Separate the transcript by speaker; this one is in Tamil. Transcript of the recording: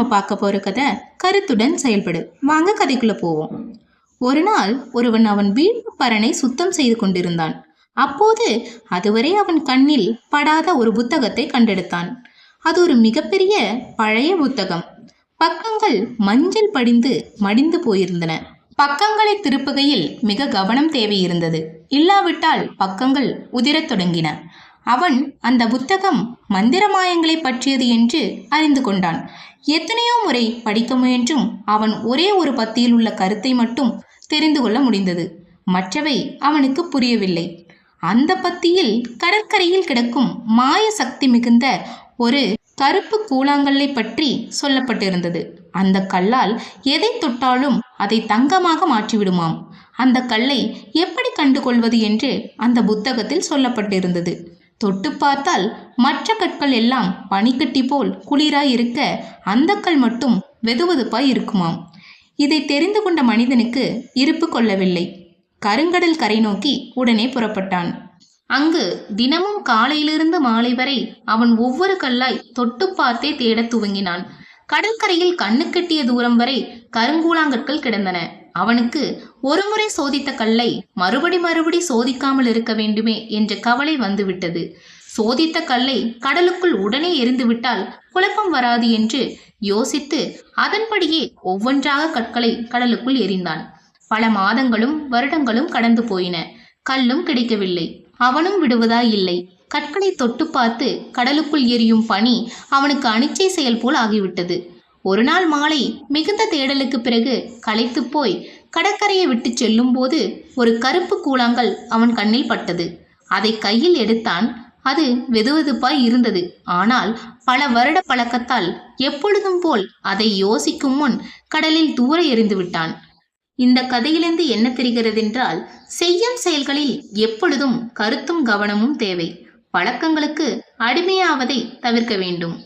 Speaker 1: நம்ம பார்க்க போகிற கதை கருத்துடன் செயல்படு. வாங்க கதைக்குள்ள போவோம். ஒரு நாள் ஒருவன் அவன் வீட்டு பரனை சுத்தம் செய்து கொண்டிருந்தான். அப்போது அதுவரை அவன் கண்ணில் படாத ஒரு புத்தகத்தை கண்டெடுத்தான். அது ஒரு மிகப்பெரிய பழைய புத்தகம். பக்கங்கள் மஞ்சள் படிந்து மடிந்து போயிருந்தன. பக்கங்களை திருப்புகையில் மிக கவனம் தேவையிருந்தது. இல்லாவிட்டால் பக்கங்கள் உதிரத் தொடங்கின. அவன் அந்த புத்தகம் மந்திரமாயங்களை பற்றியது என்று அறிந்து கொண்டான். எத்தனையோ முறை படிக்க முயன்றும் அவன் ஒரே ஒரு பத்தியில் உள்ள கருத்தை மட்டும் தெரிந்து கொள்ள முடிந்தது. மற்றவை அவனுக்கு புரியவில்லை. அந்த பத்தியில் கடற்கரையில் கிடக்கும் மாய சக்தி மிகுந்த ஒரு கருப்பு கூழாங்கல்லை பற்றி சொல்லப்பட்டிருந்தது. அந்த கல்லால் எதை தொட்டாலும் அதை தங்கமாக மாற்றிவிடுமாம். அந்த கல்லை எப்படி கண்டுகொள்வது என்று அந்த புத்தகத்தில் சொல்லப்பட்டிருந்தது. தொட்டு பார்த்தால் மற்ற கற்கள் எல்லாம் பனிக்கட்டி போல் குளிராய் இருக்க அந்த கல் மட்டும் வெதுவெதுப்பாய் இருக்குமாம். இதை தெரிந்து கொண்ட மனிதனுக்கு இருப்பு கொள்ளவில்லை. கருங்கடல் கரை நோக்கி உடனே புறப்பட்டான். அங்கு தினமும் காலையிலிருந்து மாலை வரை அவன் ஒவ்வொரு கல்லாய் தொட்டு பார்த்தே தேடத் துவங்கினான். கடற்கரையில் கண்ணுக்கெட்டிய தூரம் வரை கருங்கூழாங்கற்கள் கிடந்தன. அவனுக்கு ஒருமுறை சோதித்த கல்லை மறுபடி மறுபடி சோதிக்காமல் இருக்க வேண்டுமே என்ற கவலை வந்துவிட்டது. சோதித்த கல்லை கடலுக்குள் உடனே எரிந்துவிட்டால் குழப்பம் வராது என்று யோசித்து அதன்படியே ஒவ்வொன்றாக கற்களை கடலுக்குள் எறிந்தான். பல மாதங்களும் வருடங்களும் கடந்து போயின. கல்லும் கிடைக்கவில்லை. அவனும் விடுவதாய் இல்லை. கற்களை தொட்டு பார்த்து கடலுக்குள் எரியும் பணி அவனுக்கு அனிச்சை செயல் போல் ஆகிவிட்டது. ஒரு நாள் மாலை மிகுந்த தேடலுக்கு பிறகு களைத்து போய் கடற்கரையை விட்டு செல்லும்போது ஒரு கருப்பு கூழாங்கல் அவன் கண்ணில் பட்டது. அதை கையில் எடுத்தான். அது வெதுவெதுப்பாய் இருந்தது. ஆனால் பல வருட பழக்கத்தால் எப்பொழுதும் போல் அதை யோசிக்கும் முன் கடலில் தூர எறிந்து விட்டான். இந்த கதையிலிருந்து என்ன தெரிகிறதென்றால் செய்யும் செயல்களில் எப்பொழுதும் கருத்தும் கவனமும் தேவை. பழக்கங்களுக்கு அடிமையாவதை தவிர்க்க வேண்டும்.